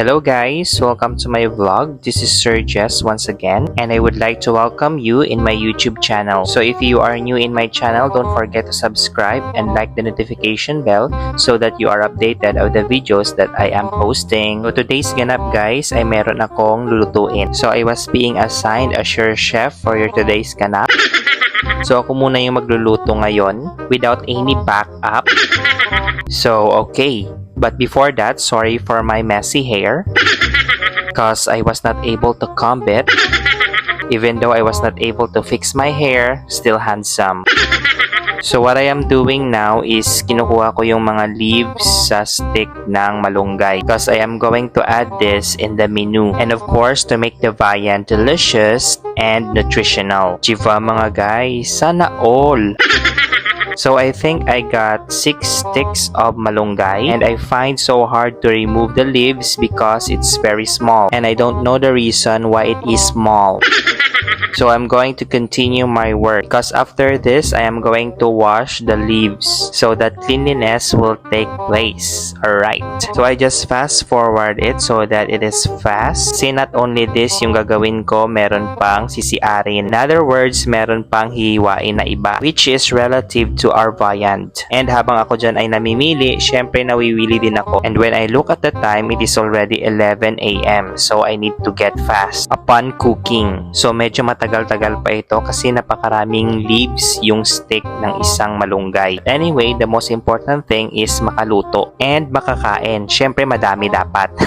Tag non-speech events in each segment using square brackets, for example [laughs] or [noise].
Hello guys, welcome to my vlog. This is Sir Jess once again and I would like to welcome you in my YouTube channel. So if you are new in my channel, don't forget to subscribe and like the notification bell so that you are updated of the videos that I am posting. So today's ganap guys ay meron akong lulutuin. So I was being assigned as your chef for your today's ganap. [laughs] So ako muna yung magluluto ngayon without any backup. So okay, but before that, sorry for my messy hair [laughs] because I was not able to comb it. Even though I was not able to fix my hair, still handsome. So what I am doing now is kinukuha ko yung mga leaves sa stick ng malunggay because I am going to add this in the menu. And of course, to make the viand delicious and nutritional. Chiva mga guys, sana all! [laughs] So I think I got 6 sticks of malunggay and I find so hard to remove the leaves because it's very small and I don't know the reason why it is small. [laughs] So I'm going to continue my work because after this I am going to wash the leaves so that cleanliness will take place. Alright. So I just fast forward it so that it is fast. See not only this yung gagawin ko, meron pang sisiarin. In other words, meron pang hihiwain na iba which is relative to our viand. And habang ako dyan ay namimili, syempre nawiwili din ako. And when I look at the time, it is already 11 a.m. So I need to get fast upon cooking. So medyo matagal-tagal pa ito kasi napakaraming leaves yung stick ng isang malunggay. Anyway, the most important thing is makaluto and makakain. Syempre madami dapat. [laughs]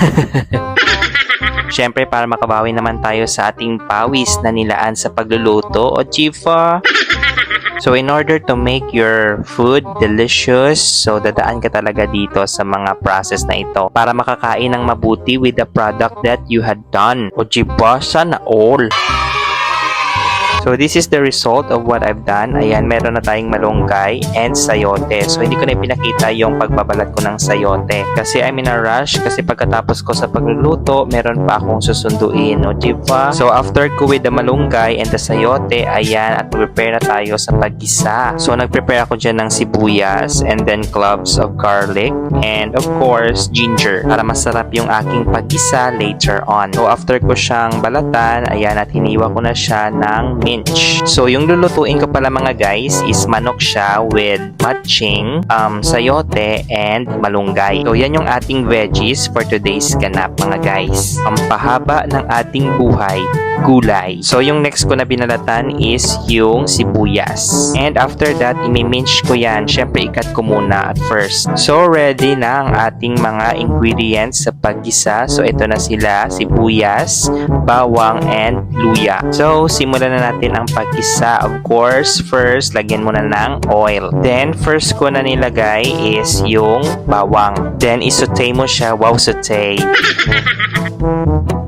Syempre para makabawi naman tayo sa ating pawis na nilaan sa pagluluto o chifa. [laughs] So in order to make your food delicious, so dadaan ka talaga dito sa mga process na ito para makakain ng mabuti with the product that you had done. O diba, sana all. So this is the result of what I've done. Ayan, meron na tayong malunggay and sayote. So hindi ko na pinakita yung pagbabalat ko ng sayote. Kasi I'm in a rush kasi pagkatapos ko sa pagluluto, meron pa akong susunduin. O diba? So after ko with the malunggay and the sayote, ayan, at prepare na tayo sa paggisa. So nagprepare ako dyan ng sibuyas and then cloves of garlic and of course ginger para masarap yung aking paggisa later on. So after ko siyang balatan, ayan, at hiniwa ko na siya ng mince. So, yung lulutuin ko pala mga guys is manok siya with matching, um, sayote, and malunggay. So, yan yung ating veggies for today's ganap mga guys. Ang pahaba ng ating buhay, gulay. So, yung next ko na binalatan is yung sibuyas. And after that, imi-mince ko yan. Siyempre, ikat ko muna at first. So, ready na ang ating mga ingredients sa paggisa. So, ito na sila, sibuyas, bawang, and luya. So, simulan na natin ang paggisa. Of course, first, lagyan muna ng oil. Then, first ko na nilagay is yung bawang. Then, isote mo siya. Wow, saute. [laughs]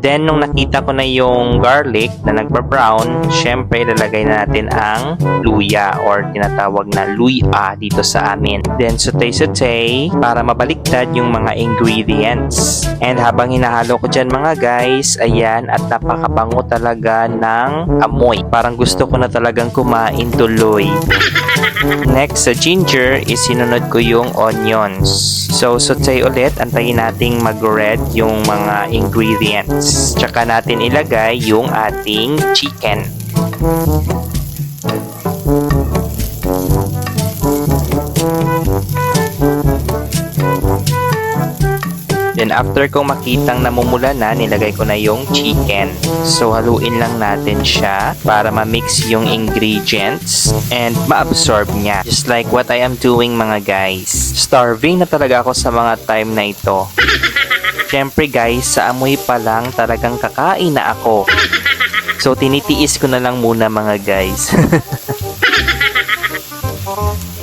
Then, nung nakita ko na yung garlic na nagpa-brown, syempre, lalagay na natin ang luya or tinatawag na luya dito sa amin. Then, saute-saute para mabaliktad yung mga ingredients. And habang hinahalo ko dyan mga guys, ayan, at napakabango talaga ng amoy. Parang gusto ko na talagang kumain tuloy. [laughs] Next, sa ginger, is sinunod ko yung onions. So, saute ulit. Antayin nating mag-red yung mga ingredients. Tsaka natin ilagay yung ating chicken. Then after kong makitang namumula na, nilagay ko na yung chicken. So haluin lang natin siya para ma-mix yung ingredients and ma-absorb niya. Just like what I am doing mga guys. Starving na talaga ako sa mga time na ito. [laughs] Siyempre guys, sa amoy pa lang talagang kakain na ako. So tinitiis ko na lang muna mga guys. [laughs]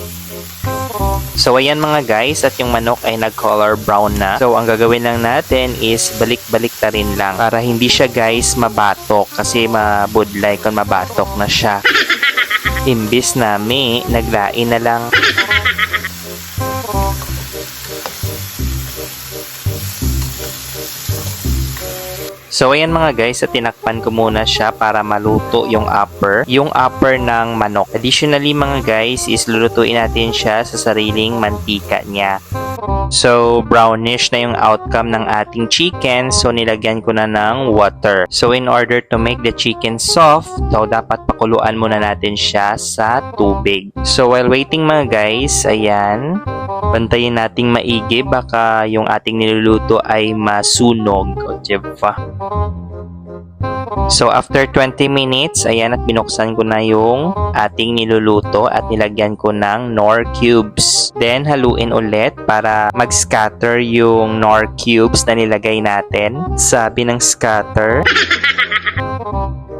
So ayan mga guys at yung manok ay nag-color brown na. So ang gagawin lang natin is balik-balik ta rin lang para hindi siya guys mabatok kasi mabudlay kung mabatok na siya. [laughs] Imbis na may naglain na lang. So ayan mga guys, at tinakpan ko muna siya para maluto yung upper, yung upper ng manok. Additionally mga guys, is lulutuin natin siya sa sariling mantika niya. So, brownish na yung outcome ng ating chicken. So, nilagyan ko na ng water. So, in order to make the chicken soft, daw dapat pakuluan muna natin siya sa tubig. So, while waiting mga guys, ayan, bantayin nating maigi baka yung ating niluluto ay masunog. O, diba? So, after 20 minutes, ayan, at binuksan ko na yung ating niluluto at nilagyan ko ng nor cubes. Then, haluin ulit para mag-scatter yung nor cubes na nilagay natin. Sabi ng scatter. [laughs]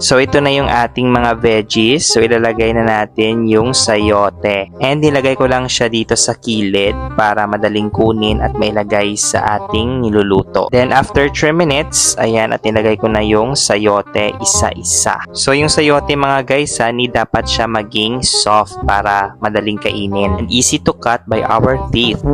So, ito na yung ating mga veggies. So, ilalagay na natin yung sayote. And nilagay ko lang siya dito sa kilid para madaling kunin at mailagay sa ating niluluto. Then, after 3 minutes, ayan, at nilagay ko na yung sayote isa-isa. So, yung sayote mga guys, ha, ni dapat siya maging soft para madaling kainin. And easy to cut by our teeth.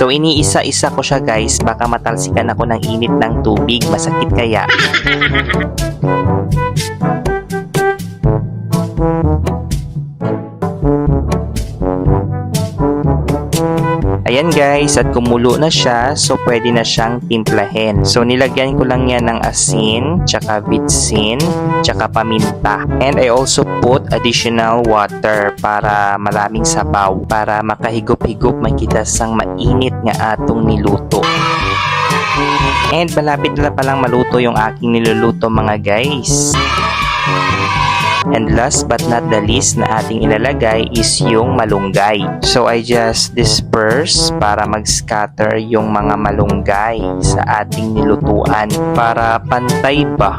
So iniisa-isa ko siya guys, baka matalsikan ako ng init ng tubig, masakit kaya. Ayan guys, at kumulo na siya, so pwede na siyang timplahin. So nilagyan ko lang yan ng asin, tsaka vitsin, tsaka paminta. And I also put additional water para maraming sabaw, para makahigop-higop makita sang mainit nga atong niluto. And malapit na palang maluto yung aking niluluto mga guys. And last but not the least na ating ilalagay is yung malunggay. So I just disperse para mag-scatter yung mga malunggay sa ating nilutuan para pantay ba.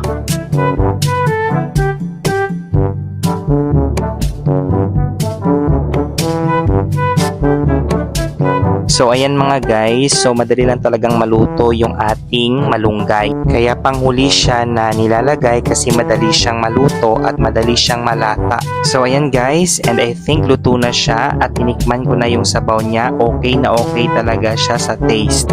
So ayan mga guys, so madali lang talagang maluto yung ating malunggay. Kaya panghuli siya na nilalagay kasi madali siyang maluto at madali siyang malata. So ayan guys, and I think luto na siya at tinikman ko na yung sabaw niya. Okay na okay talaga siya sa taste.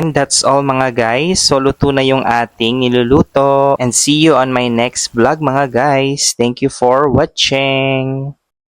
And that's all mga guys. So luto na yung ating niluluto. And see you on my next vlog mga guys. Thank you for watching.